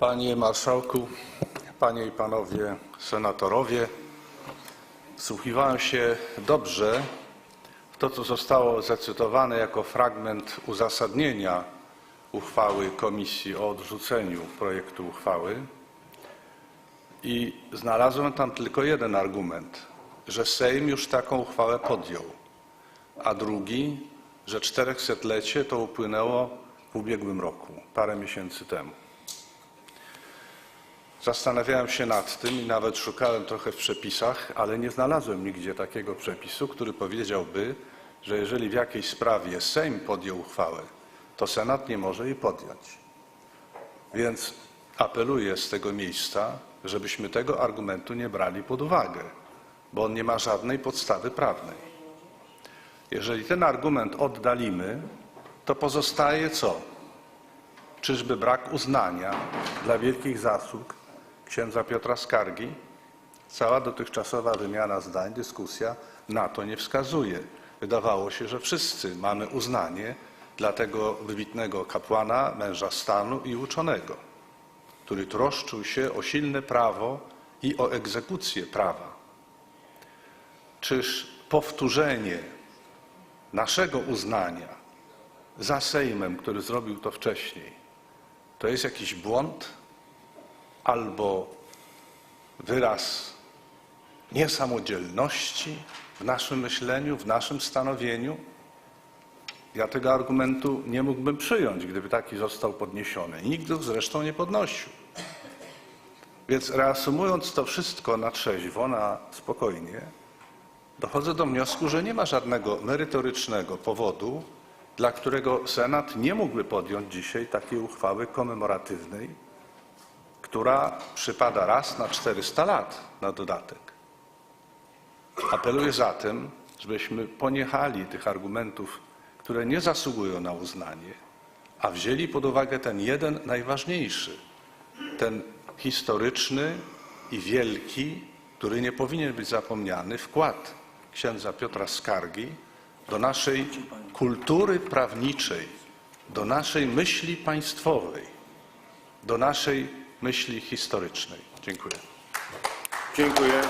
Panie Marszałku, Panie i Panowie Senatorowie, wsłuchiwałem się dobrze w to, co zostało zacytowane jako fragment uzasadnienia uchwały Komisji o odrzuceniu projektu uchwały i znalazłem tam tylko jeden argument, że Sejm już taką uchwałę podjął, a drugi, że czterechsetlecie to upłynęło w ubiegłym roku, parę miesięcy temu. Zastanawiałem się nad tym i nawet szukałem trochę w przepisach, ale nie znalazłem nigdzie takiego przepisu, który powiedziałby, że jeżeli w jakiejś sprawie Sejm podjął uchwałę, to Senat nie może jej podjąć. Więc apeluję z tego miejsca, żebyśmy tego argumentu nie brali pod uwagę, bo on nie ma żadnej podstawy prawnej. Jeżeli ten argument oddalimy, to pozostaje co? Czyżby brak uznania dla wielkich zasług księdza Piotra Skargi? Cała dotychczasowa wymiana zdań, dyskusja na to nie wskazuje. Wydawało się, że wszyscy mamy uznanie dla tego wybitnego kapłana, męża stanu i uczonego, który troszczył się o silne prawo i o egzekucję prawa. Czyż powtórzenie naszego uznania za Sejmem, który zrobił to wcześniej, to jest jakiś błąd albo wyraz niesamodzielności w naszym myśleniu, w naszym stanowieniu? Ja tego argumentu nie mógłbym przyjąć, gdyby taki został podniesiony. Nikt go zresztą nie podnosił. Więc reasumując to wszystko na trzeźwo, na spokojnie, dochodzę do wniosku, że nie ma żadnego merytorycznego powodu, dla którego Senat nie mógłby podjąć dzisiaj takiej uchwały komemoratywnej, która przypada raz na 400 lat na dodatek. Apeluję zatem, żebyśmy poniechali tych argumentów, które nie zasługują na uznanie, a wzięli pod uwagę ten jeden najważniejszy, ten historyczny i wielki, który nie powinien być zapomniany, wkład księdza Piotra Skargi do naszej kultury prawniczej, do naszej myśli państwowej, do naszej myśli historycznej. Dziękuję. Dziękuję.